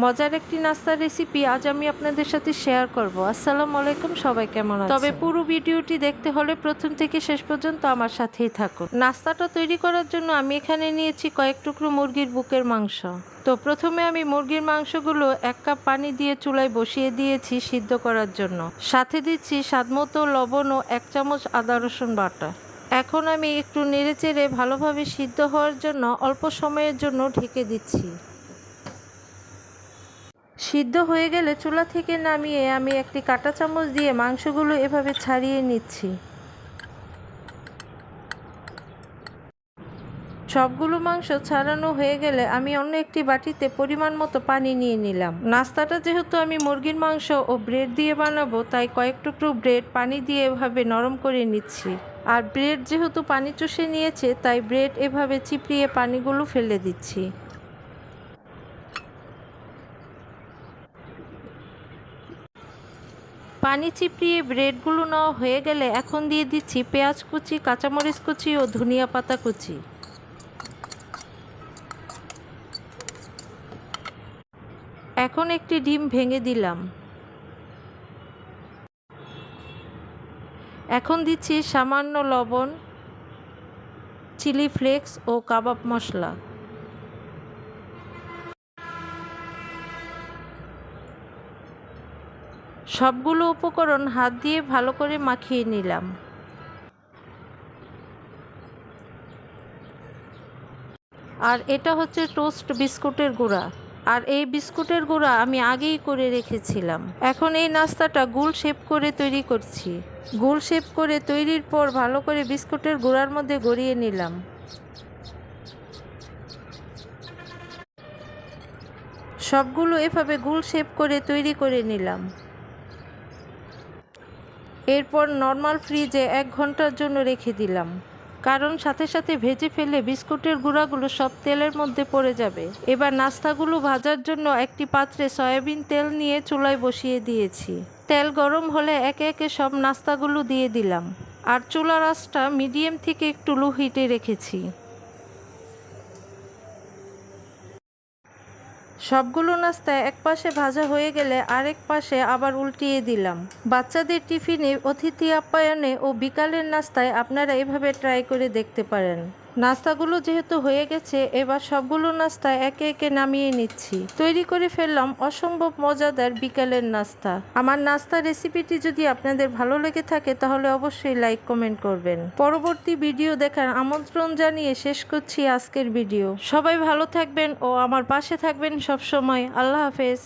মজার একটি নাস্তার রেসিপি আজ আমি আপনাদের সাথে শেয়ার করব। আসসালামু আলাইকুম, সবাই কেমন আছেন? তবে পুরো ভিডিওটি দেখতে হলে প্রথম থেকে শেষ পর্যন্ত আমার সাথেই থাকুন। নাস্তাটা তৈরি করার জন্য আমি এখানে নিয়েছি কয়েক টুকরো মুরগির বুকের মাংস। তো প্রথমে আমি মুরগির মাংসগুলো এক কাপ পানি দিয়ে চুলায় বসিয়ে দিয়েছি সিদ্ধ করার জন্য। সাথে দিচ্ছি স্বাদমতো লবণ ও এক চামচ আদা রসুন বাটা। এখন আমি একটু নেড়েচেড়ে ভালোভাবে সিদ্ধ হওয়ার জন্য অল্প সময়ের জন্য ঢেকে দিচ্ছি। সিদ্ধ হয়ে গেলে চুলা থেকে নামিয়ে আমি একটি কাঁটা চামচ দিয়ে মাংসগুলো এভাবে ছাড়িয়ে নিচ্ছি। সবগুলো মাংস ছাড়ানো হয়ে গেলে আমি অন্য একটি বাটিতে পরিমাণ মতো পানি নিয়ে নিলাম। নাস্তাটা যেহেতু আমি মুরগির মাংস ও ব্রেড দিয়ে বানাবো, তাই কয়েক টুকরো ব্রেড পানি দিয়ে এভাবে নরম করে নিচ্ছি। আর ব্রেড যেহেতু পানি চুষে নিয়েছে, তাই ব্রেড এভাবে চিপড়িয়ে পানিগুলো ফেলে দিচ্ছি। পানি চিপড়িয়ে ব্রেডগুলো নেওয়া হয়ে গেলে এখন দিয়ে দিচ্ছি পেঁয়াজ কুচি, কাঁচামরিচ কুচি ও ধনিয়া পাতা কুচি। এখন একটি ডিম ভেঙে দিলাম। এখন দিচ্ছি সামান্য লবণ, চিলি ফ্লেক্স ও কাবাব মশলা। সবগুলো উপকরণ হাত দিয়ে ভালো করে মাখিয়ে নিলাম। আর এটা হচ্ছে টোস্ট বিস্কুটের গুঁড়া। আর এই বিস্কুটের গুঁড়া আমি আগেই করে রেখেছিলাম। এখন এই নাস্তাটা গুল শেপ করে তৈরি করছি। গুল শেপ করে তৈরির পর ভালো করে বিস্কুটের গুঁড়ার মধ্যে গড়িয়ে নিলাম। সবগুলো এভাবে গুল শেপ করে তৈরি করে নিলাম। এরপর নর্মাল ফ্রিজে এক ঘণ্টার জন্য রেখে দিলাম। কারণ সাথে সাথে ভেজে ফেলে বিস্কুটের গুঁড়াগুলো সব তেলের মধ্যে পড়ে যাবে। এবার নাস্তাগুলো ভাজার জন্য একটি পাত্রে সয়াবিন তেল নিয়ে চুলায় বসিয়ে দিয়েছি। তেল গরম হলে একে একে সব নাস্তাগুলো দিয়ে দিলাম। আর চুলার আঁচটা মিডিয়াম থেকে একটু লো হিটে রেখেছি। সবগুলো নাস্তা এক পাশে ভাজা হয়ে গেলে আরেক পাশে আবার উল্টিয়ে দিলাম। বাচ্চাদের টিফিনে অতিথি আপ্যায়নে ও বিকালের নাস্তায় আপনারা এভাবে ট্রাই করে দেখতে পারেন। নাস্তাগুলো যেহেতু হয়ে গেছে, এবার সবগুলো নাস্তা একে একে নামিয়ে নিচ্ছি। তৈরি করে ফেললাম অসম্ভব মজাদার বিকালের নাস্তা। আমার নাস্তা রেসিপিটি যদি আপনাদের ভালো লেগে থাকে, তাহলে অবশ্যই লাইক, কমেন্ট করবেন। পরবর্তী ভিডিও দেখার আমন্ত্রণ জানিয়ে শেষ করছি আজকের ভিডিও। সবাই ভালো থাকবেন ও আমার পাশে থাকবেন সবসময়। আল্লাহ হাফেজ।